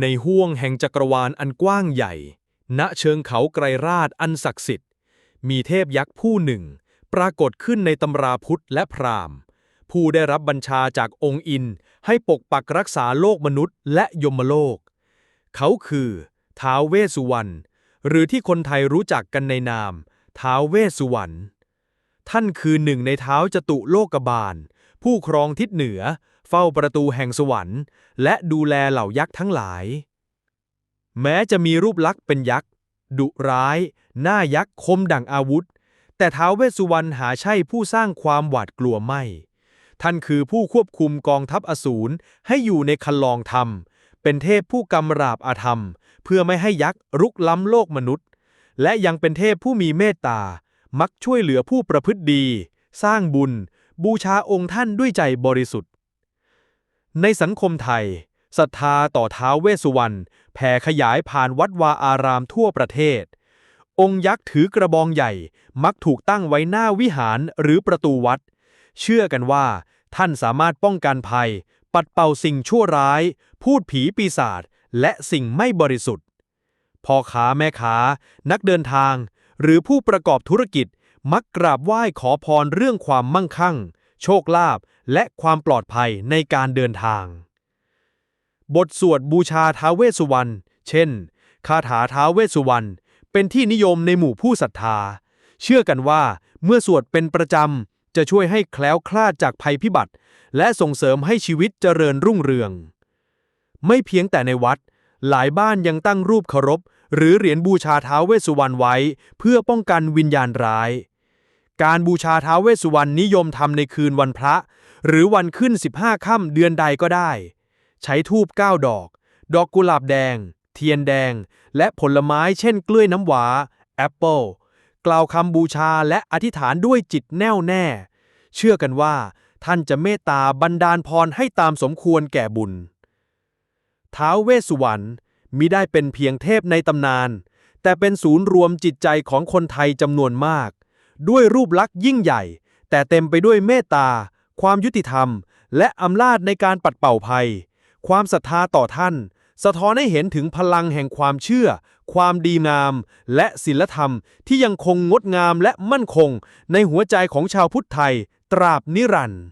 ในห้วงแห่งจักรวาลอันกว้างใหญ่ ณเชิงเขาไกรราชอันศักดิ์สิทธิ์ มีเทพยักษ์ผู้หนึ่ง ปรากฏขึ้นในตำราพุทธและพราหมณ์ ผู้ได้รับบัญชาจากองค์อินให้ปกปักรักษาโลกมนุษย์และยมโลก เขาคือท้าวเวสสุวรรณหรือที่คนไทยรู้จักกันในนามท้าวเวสสุวรรณท่านคือหนึ่งในเท้าจตุโลกบาล ผู้ครองทิศเหนือ เฝ้าประตูแห่งสวรรค์ และดูแลเหล่ายักษ์ทั้งหลาย แม้จะมีรูปลักษณ์เป็นยักษ์ ดุร้าย หน้ายักษ์คมดั่งอาวุธ แต่ท้าวเวสสุวรรณหาใช่ผู้สร้างความหวาดกลัวไม่ ท่านคือผู้ควบคุมกองทัพอสูรให้อยู่ในคันลองธรรม เป็นเทพผู้กำราบอาธรรม เพื่อไม่ให้ยักษ์รุกล้ำโลกมนุษย์ และยังเป็นเทพผู้มีเมตตา มักช่วยเหลือผู้ประพฤติดี สร้างบุญบูชาองค์ท่านด้วยใจบริสุทธิ์ ในสังคมไทยศรัทธาต่อท้าวเวสสุวรรณแผ่ขยายผ่านวัดวาอารามทั่วประเทศ องค์ยักษ์ถือกระบองใหญ่ มักถูกตั้งไว้หน้าวิหารหรือประตูวัด เชื่อกันว่า ท่านสามารถป้องกันภัย ปัดเป่าสิ่งชั่วร้าย พูดผีปีศาจและสิ่งไม่บริสุทธิ์พ่อค้าแม่ค้า นักเดินทาง หรือผู้ประกอบธุรกิจมักกราบไหว้ขอพรเรื่องความมั่งคั่ง โชคลาภและความปลอดภัยในการเดินทาง บทสวดบูชาท้าเวสุวรรณเช่น คาถาท้าเวสุวรรณเป็นที่นิยมในหมู่ผู้ศรัทธา เชื่อกันว่าเมื่อสวดเป็นประจำ จะช่วยให้แคล้วคลาดจากภัยพิบัติ และส่งเสริมให้ชีวิตเจริญรุ่งเรือง ไม่เพียงแต่ในวัด หลายบ้านยังตั้งรูปเคารพ หรือเหรียญบูชาท้าเวสุวรรณไว้ เพื่อป้องกันวิญญาณร้าย การบูชาท้าวเวสสุวรรณนิยมทำในคืนวันพระ หรือวันขึ้น 15 ค่ำเดือนใดก็ได้ ใช้ทูบ9ดอก ดอกกุหลาบแดง เทียนแดง และผลไม้เช่นกล้วยน้ำว้าแอปเปิลกล่าวคำบูชาและอธิษฐานด้วยจิตแน่วแน่ เชื่อกันว่า ท่านจะเมตตาบันดาลพรให้ตามสมควรแก่บุญ ท้าวเวสสุวรรณมิได้เป็นเพียงเทพในตำนาน แต่เป็นศูนย์รวมจิตใจของคนไทยจำนวนมาก ด้วยรูปลักษณ์ยิ่งใหญ่ แต่เต็มไปด้วยเมตตา ความยุติธรรม และอำนาจในการปัดเป่าภัย ความศรัทธาต่อท่าน สะท้อนให้เห็นถึงพลังแห่งความเชื่อ ความดีงาม และศีลธรรมที่ยังคงงดงามและมั่นคง ในหัวใจของชาวพุทธไทย ตราบนิรันดร์